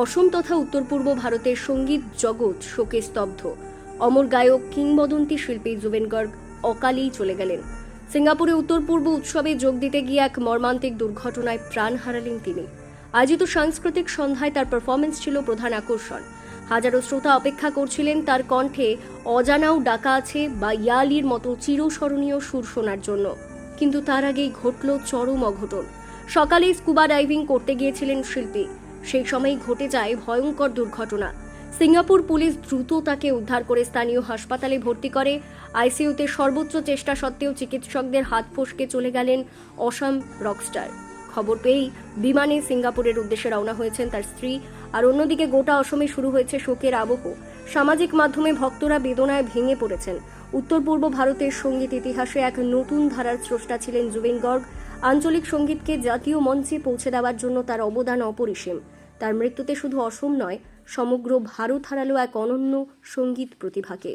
অসম তথা উত্তর পূর্ব ভারতের সংগীত জগৎ শোকে স্তব্ধ। অমর গায়ক, কিংবদন্তি শিল্পী জুবেন গর্গ অকালেই চলে গেলেন। সিঙ্গাপুরে উত্তর পূর্ব উৎসবে যোগ দিতে গিয়ে এক মর্মান্তিক দুর্ঘটনায় প্রাণ হারালেন তিনি। আয়োজিত সাংস্কৃতিক সন্ধ্যায় তার পারফরমেন্স ছিল প্রধান আকর্ষণ। হাজারো শ্রোতা অপেক্ষা করছিলেন তার কণ্ঠে অজানাও ডাকা আছে বা ইয়ালির মতো চিরস্মরণীয় সুর শোনার জন্য। কিন্তু তার আগেই ঘটল চরম অঘটন। সকালে স্কুবা ডাইভিং করতে গিয়েছিলেন শিল্পী। সেই সময়ই ঘটে যায় ভয়ঙ্কর দুর্ঘটনা। সিঙ্গাপুর পুলিশ দ্রুত তাকে উদ্ধার করে স্থানীয় হাসপাতালে ভর্তি করে। আইসিইউতে সর্বোচ্চ চেষ্টা সত্ত্বেও চিকিৎসকদের হাত ফসকে চলে গেলেন অসাম রকস্টার। খবর পেয়েই বিমানে সিঙ্গাপুরের উদ্দেশ্যে রওনা হয়েছেন তার স্ত্রী। আর অন্যদিকে গোটা অসমে শুরু হয়েছে শোকের আবহ। সামাজিক মাধ্যমে ভক্তরা বেদনায় ভেঙে পড়েছেন। উত্তর পূর্ব ভারতের সংগীত ইতিহাসে এক নতুন ধারার স্রষ্টা ছিলেন জুবিন গর্গ। আঞ্চলিক সঙ্গীতকে জাতীয় মঞ্চে পৌঁছে দেওয়ার জন্য তার অবদান অপরিসীম। তার মৃত্যুতে শুধু অসম নয় সমগ্র ভারত হারালো এক অনন্য সংগীত প্রতিভাকে।